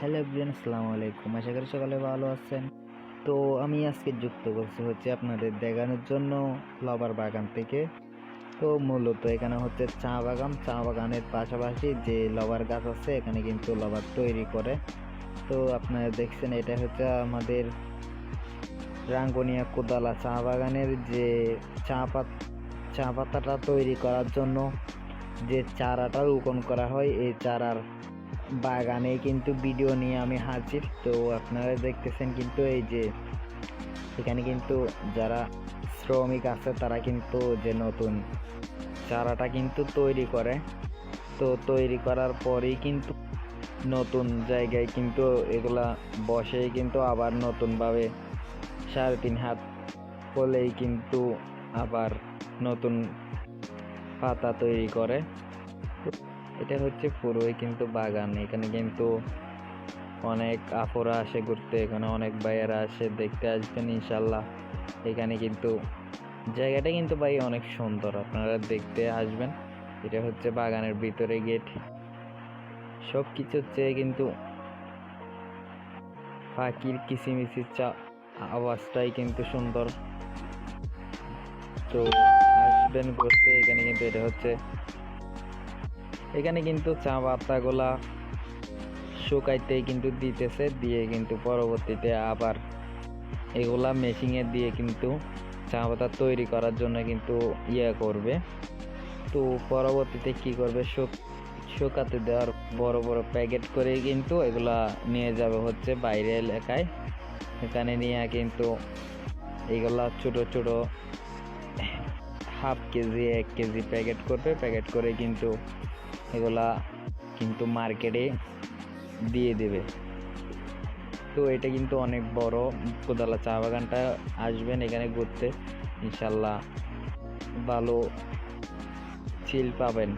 Hello everyone, আসসালামু আলাইকুম। আশা করি সকালে ভালো আছেন। তো আমি আজকে যুক্ত করছি হচ্ছে আপনাদের দেখানোর জন্য লবার বাগান থেকে। তো মূলত এখানে হচ্ছে চা বাগান। চা বাগানের পাশাপাশি যে লবার গাছ আছে, এখানে কিন্তু লবার তৈরি করে। তো আপনারা দেখছেন, এটা হচ্ছে আমাদের রাঙ্গনিয়া কোদালা চা বাগানের যে চা পাত, চা পাতাটা তৈরি করার জন্য যে চারাটা রোপণ করা হয়, এই চারার বাগানে কিন্তু ভিডিও নিয়ে আমি হাজির। তো আপনারা দেখতেছেন কিন্তু এই যে, এখানে কিন্তু যারা শ্রমিক আছে, তারা কিন্তু যে নতুন চারাটা কিন্তু তৈরি করে। তো তৈরি করার পরেই কিন্তু নতুন জায়গায় কিন্তু এগুলা বসেই কিন্তু আবার নতুনভাবে সাড়ে তিন হাত হলেই কিন্তু আবার নতুন পাতা তৈরি করে। এটা হচ্ছে পুরোই কিন্তু বাগান। এখানে কিন্তু অনেক আফরা আসে ঘুরতে, এখানে অনেক ভাইয়েরা আসে, দেখতে আসবেন ইনশাল্লাহ। এখানে কিন্তু জায়গাটা কিন্তু ভাই অনেক সুন্দর, আপনারা দেখতে আসবেন। এটা হচ্ছে বাগানের ভিতরে গেট। সব কিছুর চেয়ে কিন্তু পাখির কিচিমিচি চা, আওয়াজটাই কিন্তু সুন্দর। তো আসবেন ঘুরতে, এখানে কিন্তু এটা হচ্ছে এখানে কিন্তু চা পাতাগুলা শুকাইতে কিন্তু দিতেছে, দিয়ে কিন্তু পরবর্তীতে আবার এগুলা মেশিনে দিয়ে কিন্তু চা পাতা তৈরি করার জন্য কিন্তু ইয়ে করবে। তো পরবর্তীতে কি করবে? শুক, শুকাতে দেওয়ার বড় বড় প্যাকেট করে কিন্তু এগুলা নিয়ে যাবে হচ্ছে বাইরে এলাকায়। এখানে নিয়ে কিন্তু এগুলা ছোট ছোট হাফ কেজি, এক কেজি প্যাকেট করবে। প্যাকেট করে কিন্তু এগুলা কিন্তু মার্কেটে দিয়ে দেবে। তো এটা কিন্তু অনেক বড় কোদালা চা বাগানটা আসবেন এখানে ঘুরতে। ইনশাল্লাহ ভালো চিল পাবেন।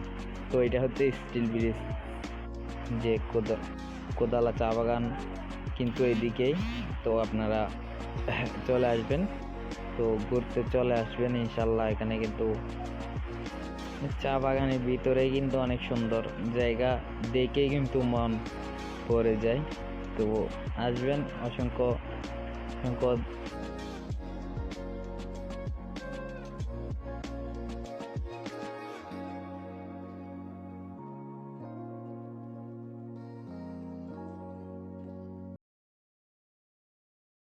তো এটা হচ্ছে স্টিল ব্রিজ যে কোদা, কোদালা চা বাগান কিন্তু এদিকেই। তো আপনারা চলে আসবেন। তো ঘুরতে চলে আসবেন ইনশাল্লাহ। এখানে কিন্তু চা বাগানের ভিতরে কিন্তু অনেক সুন্দর জায়গা দেখে কিন্তু মন পড়ে যায়। তো আসবেন, অসংখ্য অসংখ্য